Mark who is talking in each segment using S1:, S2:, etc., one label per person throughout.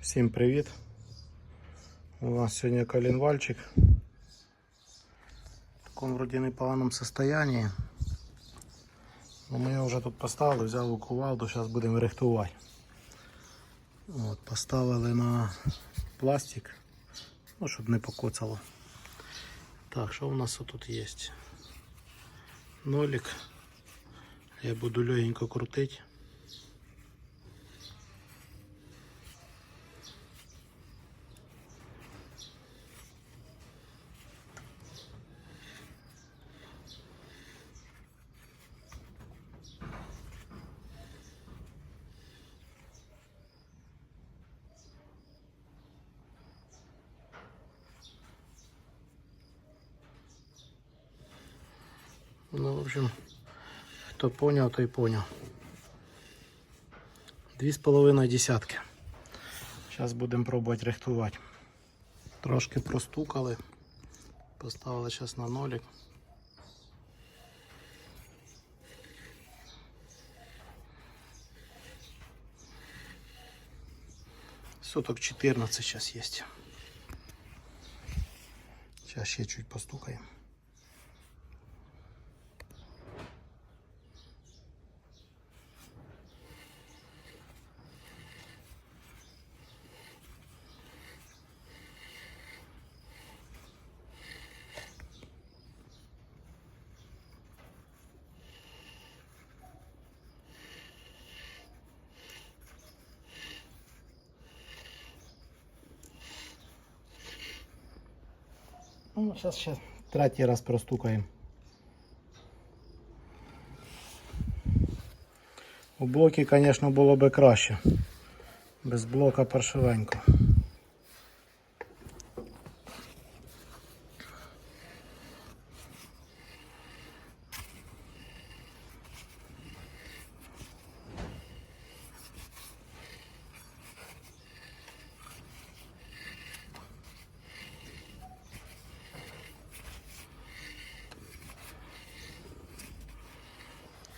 S1: Всім привіт! У нас сьогодні коленвальчик. В такому вроді непоганому состоянии. Ну, ми його вже тут поставили, взяли кувалду, зараз будемо рихтувати. От, поставили на пластик, ну, щоб не покоцало. Так, що у нас тут є? Нолик. Я буду легенько крутити. Ну, в общем, хто поняв, той поняв. Дві з половиною десятки. Зараз будемо пробувати рихтувати. Трошки простукали. Поставили зараз на нолик. Соток 14 сейчас есть. Сейчас ще чуть постукаем. Ну, зараз ще третій раз простукаємо. У блокі, звісно, було би краще. Без блока паршивенько.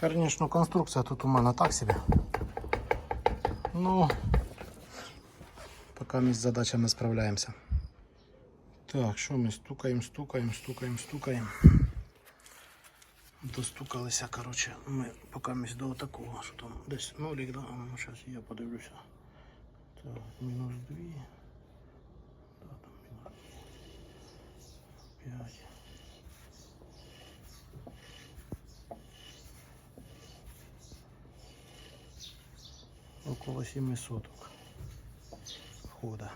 S1: Конечно, конструкція тут у мене так собі. Ну, поки ми з задачами справляємося. Так, що ми стукаємо, стукаємо, стукаємо, стукаємо. Достукалися, коротше, ми поки ми до такого, що там десь нулік, да? А ну, зараз я подивлюся. Так, мінус 2. Да, там мінус 5. Около 7 соток входа.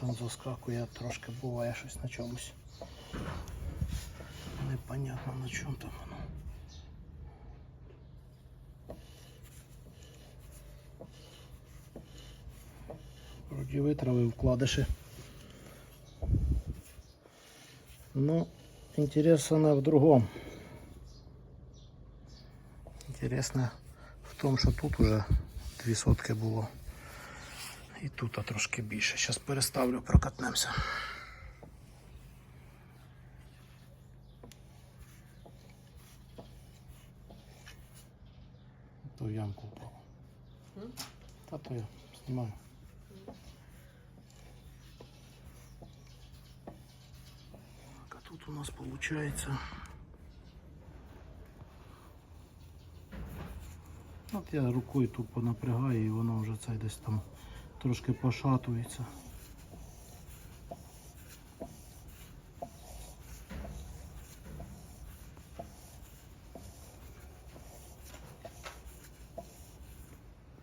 S1: Там заскакує трошки буває щось на чомусь. Непонятно на чому там воно. Вроді витравив вкладиші. Ну, интересно в другом. Интересно в том, що тут уже дві сотки було. І тут а трошки більше. Зараз переставлю, прокатнемося. То в ямку упало. Та то я знімаю. Так, а тут у нас получается. От я рукою тупо напрягаю і воно вже це десь там трошки пошатується.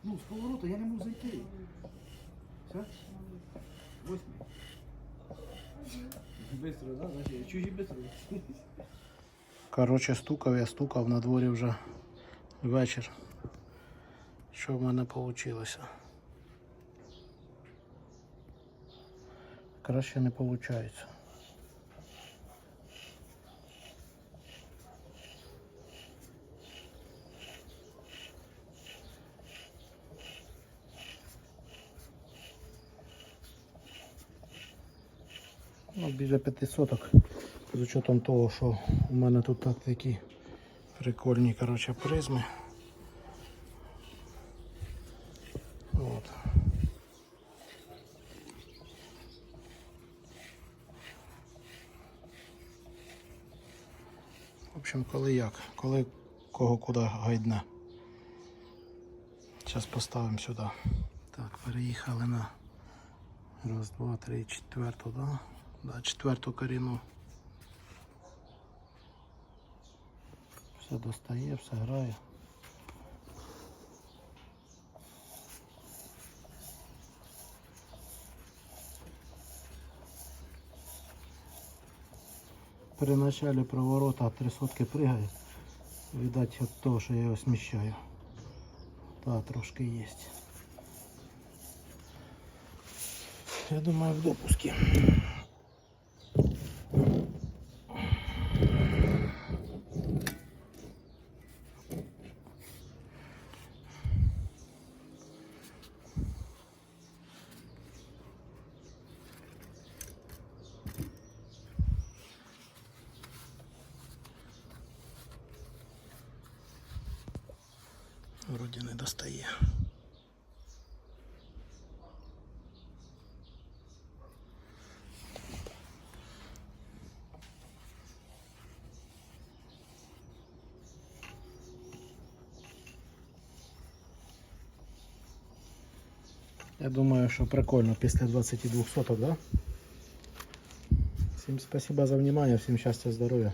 S2: Ну, з повороту я не можу зайти. Все? Быстро, да? Значить, чужі быстро.
S1: Коротше, стукав, я стукав на дворі вже вечір. Що в мене вийшло? Краще не виходить. Ну, біля 500 з учетом того, що у мене тут так такі прикольні коротше, призми. От. В общем, коли як, коли кого куди гайдне. Зараз поставимо сюди. Так, переїхали на раз, два, три, четверту, да? Да, четверту коріну. Все достає, все грає. При началі проворота три сотки пригає. Видать від того, що я його сміщаю. Та трошки є. Я думаю, в допуске. Вроді не достає. Я думаю, що прикольно після 22 соток, да? Всім спасибо за внимание, всім щастя, здоров'я.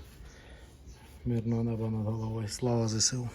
S1: Мирного неба над головою. Слава ЗСУ.